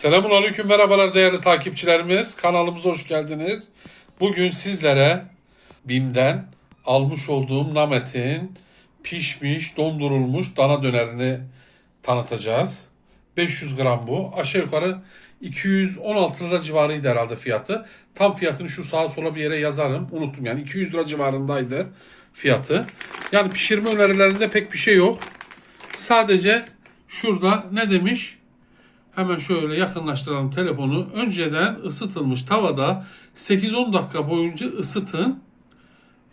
Selamun Aleyküm merhabalar değerli takipçilerimiz. Kanalımıza hoş geldiniz. Bugün sizlere BİM'den almış olduğum Namet'in pişmiş, dondurulmuş dana dönerini tanıtacağız. 500 gram bu. Aşağı yukarı 216 lira civarıydı herhalde fiyatı. Tam fiyatını şu sağa sola bir yere yazarım. Unuttum yani 200 lira civarındaydı fiyatı. Yani pişirme önerilerinde pek bir şey yok. Sadece şurada ne demiş? Hemen şöyle yakınlaştıralım telefonu. Önceden ısıtılmış tavada 8-10 dakika boyunca ısıtın.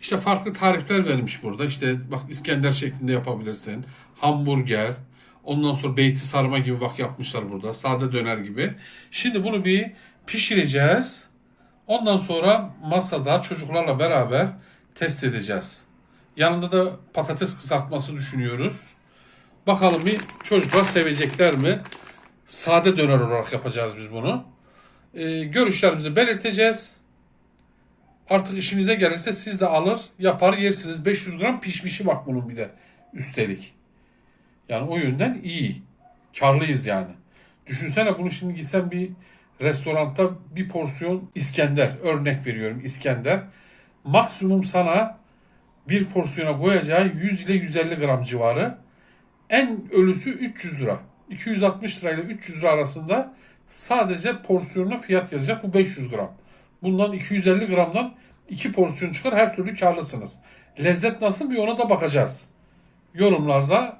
İşte farklı tarifler vermiş burada. İşte bak İskender şeklinde yapabilirsin. Hamburger. Ondan sonra beyti sarma gibi bak yapmışlar burada. Sade döner gibi. Şimdi bunu bir pişireceğiz. Ondan sonra masada çocuklarla beraber test edeceğiz. Yanında da patates kızartması düşünüyoruz. Bakalım bir çocuklar sevecekler mi? Sade döner olarak yapacağız biz bunu. Ee, görüşlerimizi belirteceğiz. Artık işinize gelirse siz de alır, yapar, yersiniz. 500 gram pişmişi bak bunun bir de üstelik. Yani o yönden iyi. Karlıyız yani. Düşünsene bunu şimdi gitsen bir restoranda bir porsiyon İskender, örnek veriyorum İskender. Maksimum sana bir porsiyona koyacağı 100 ile 150 gram civarı. En ölüsü 300 lira. 260 lira ile 300 lira arasında sadece porsiyonuna fiyat yazacak. Bu 500 gram. Bundan 250 gramdan 2 porsiyon çıkar. Her türlü karlısınız. Lezzet nasıl bir ona da bakacağız. Yorumlarda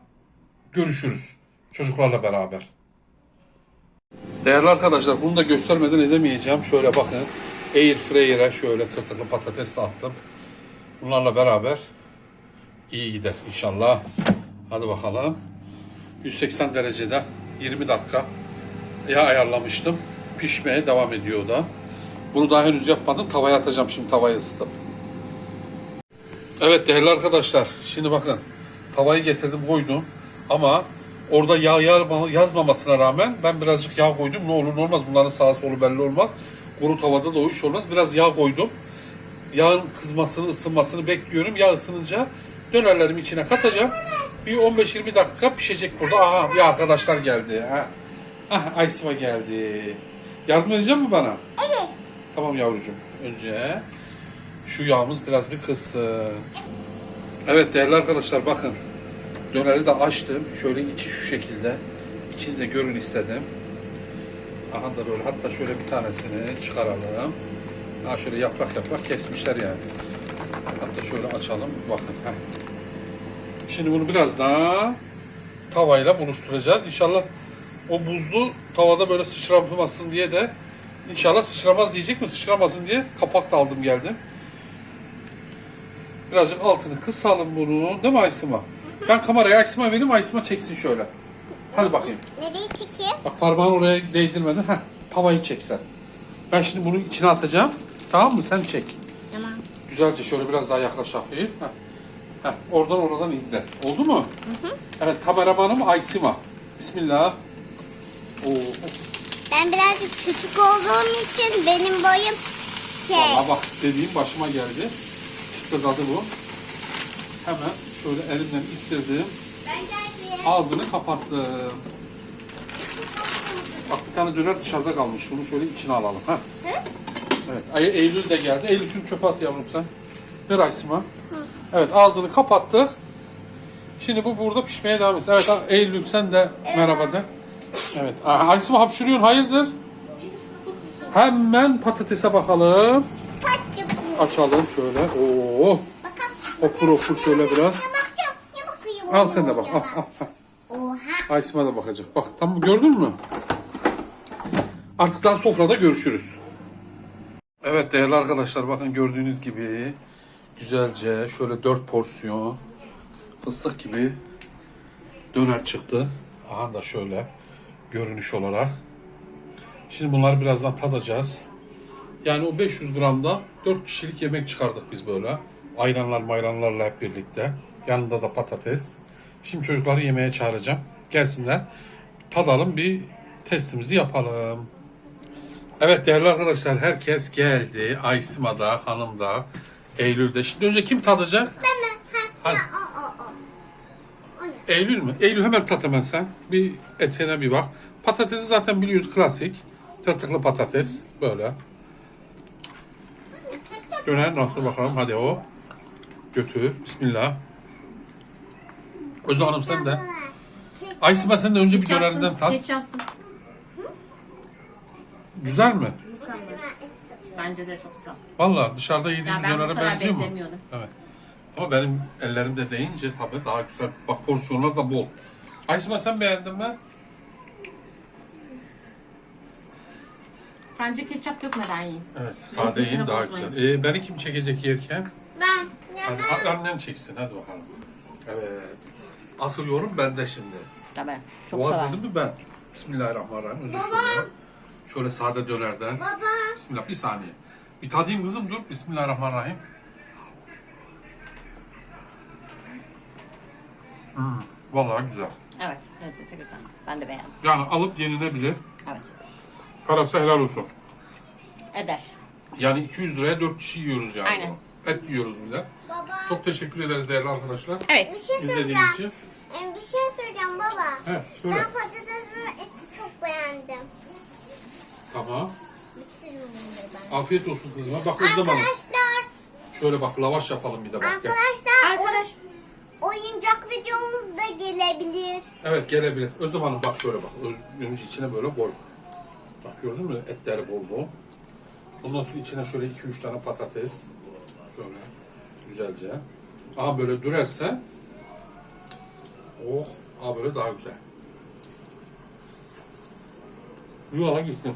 görüşürüz. Çocuklarla beraber. Değerli arkadaşlar bunu da göstermeden edemeyeceğim. Şöyle bakın. Air fryer'e şöyle tırtıklı patates de attım. Bunlarla beraber iyi gider inşallah. Hadi bakalım. 180 derecede 20 dakika ya ayarlamıştım. Pişmeye devam ediyor da. Bunu daha henüz yapmadım. Tavaya atacağım şimdi tavayı ısıtıp. Evet değerli arkadaşlar. Şimdi bakın. Tavayı getirdim koydum. Ama orada yağ yazmamasına rağmen ben birazcık yağ koydum. Ne olur ne olmaz. Bunların sağa solu belli olmaz. Kuru tavada da o iş olmaz. Biraz yağ koydum. Yağın kızmasını, ısınmasını bekliyorum. Yağ ısınınca dönerlerimi içine katacağım. Bir 15-20 dakika pişecek burada. Aha bir arkadaşlar geldi. Ha. Ah Aysima geldi. Yardım edecek mi bana? Evet. Tamam yavrucuğum. Önce şu yağımız biraz bir kızsın. Evet değerli arkadaşlar bakın. Döneri de açtım. Şöyle içi şu şekilde. İçini de görün istedim. Aha da böyle hatta şöyle bir tanesini çıkaralım. Ha şöyle yaprak yaprak kesmişler yani. Hatta şöyle açalım. Bakın. Heh. Şimdi bunu biraz daha tavayla buluşturacağız. İnşallah o buzlu tavada böyle sıçramasın diye de inşallah sıçramaz diyecek mi sıçramasın diye kapak da aldım geldim. Birazcık altını kısalım bunu. Değil mi Aysima? Ben kamerayı Aysima vereyim Aysima çeksin şöyle. Hadi bakayım. Nereye çekeyim? Bak parmağını oraya değdirmeden heh, tavayı çeksen. Ben şimdi bunu içine atacağım. Tamam mı? Sen çek. Tamam. Güzelce şöyle biraz daha yaklaş yapayım. Heh. Heh, oradan oradan izle. Oldu mu? Evet kameramanım Aysima. Bismillah. Oo, Ben birazcık küçük olduğum için benim boyum şey. Valla bak dediğim başıma geldi. Çıtırdadı bu. Hemen şöyle elimden ittirdim. Ağzını kapattım. Bak bir tane döner dışarıda kalmış. Bunu şöyle içine alalım. Heh. Evet. Ay- Eylül de geldi. Eylül şunu çöpe at yavrum sen. Ver Aysima. Evet ağzını kapattık. Şimdi bu burada pişmeye devam etsin. Evet Eylül sen de merhaba de. Evet. Aa, Aysima hapşırıyorsun hayırdır? Hemen patatese bakalım. Açalım şöyle. Oo. Okur okur şöyle biraz. Al sen de bak. Al, al. Aysima da bakacak. Bak tam gördün mü? Artık daha sofrada görüşürüz. Evet değerli arkadaşlar bakın gördüğünüz gibi güzelce şöyle dört porsiyon fıstık gibi döner çıktı. Aha da şöyle görünüş olarak. Şimdi bunları birazdan tadacağız. Yani o 500 gramda 4 kişilik yemek çıkardık biz böyle. Ayranlar mayranlarla hep birlikte. Yanında da patates. Şimdi çocukları yemeğe çağıracağım. Gelsinler. Tadalım bir testimizi yapalım. Evet değerli arkadaşlar herkes geldi. Aysima da, hanım da, Eylül de. Şimdi önce kim tadacak? Ben mi? Ha. Hadi. Ha. O o o. O ne? Eylül mü? Eylül hemen tat hemen sen. Bir eteğine bir bak. Patatesi zaten biliyoruz klasik. Tırtıklı patates böyle. Döner nasıl bakalım hadi o. Götür. Bismillah. Özlem Hanım sen de. Aysima sen de önce bir dönerinden tat. Ketçapsız. Güzel mi? Bence de çok güzel. Valla dışarıda yediğimiz Ya ben bu dönere kadar benziyor mu? beklemiyordum. Evet. Ama benim ellerimde deyince tabii daha güzel. Bak porsiyonlar da bol. Aysima sen beğendin mi? Bence ketçap dökmeden yiyin. Evet. Sade yiyin daha bozmayın. güzel. Ee, beni kim çekecek yerken? Ben. Hadi a- annen çeksin hadi bakalım. Evet. Asıl yorum bende şimdi. Tabii. Çok Boğaz sever. dedim mi ben? Bismillahirrahmanirrahim. Önce şöyle, şöyle sade dönerden. Baba. Bismillah bir saniye. Bir tadayım kızım dur. Bismillahirrahmanirrahim. Hmm, vallahi güzel. Evet. Lezzeti güzel. Ben de beğendim. Yani alıp yenilebilir. Evet. Parası helal olsun. Eder. Yani 200 liraya 4 kişi yiyoruz yani. Aynen. Et yiyoruz bir de. Baba. Çok teşekkür ederiz değerli arkadaşlar. Evet. Bir şey İzlediğiniz için. Bir şey söyleyeceğim baba. He, söyle. Ben patates ve eti çok beğendim. Tamam. Bunları ben. Afiyet olsun kızıma. Bak Özlem Hanım. Arkadaşlar, Şöyle bak lavaş yapalım bir de bak. Gel. arkadaşlar Arkadaş. oy- oyuncak videomuz da gelebilir. Evet gelebilir. Özlem Hanım bak şöyle bak. Önce içine böyle koy. Bak gördün mü? Etleri bol bol. Ondan sonra içine şöyle 2-3 tane patates. Şöyle güzelce. Aha böyle dürerse oh aha böyle daha güzel. Yuvala gitsin.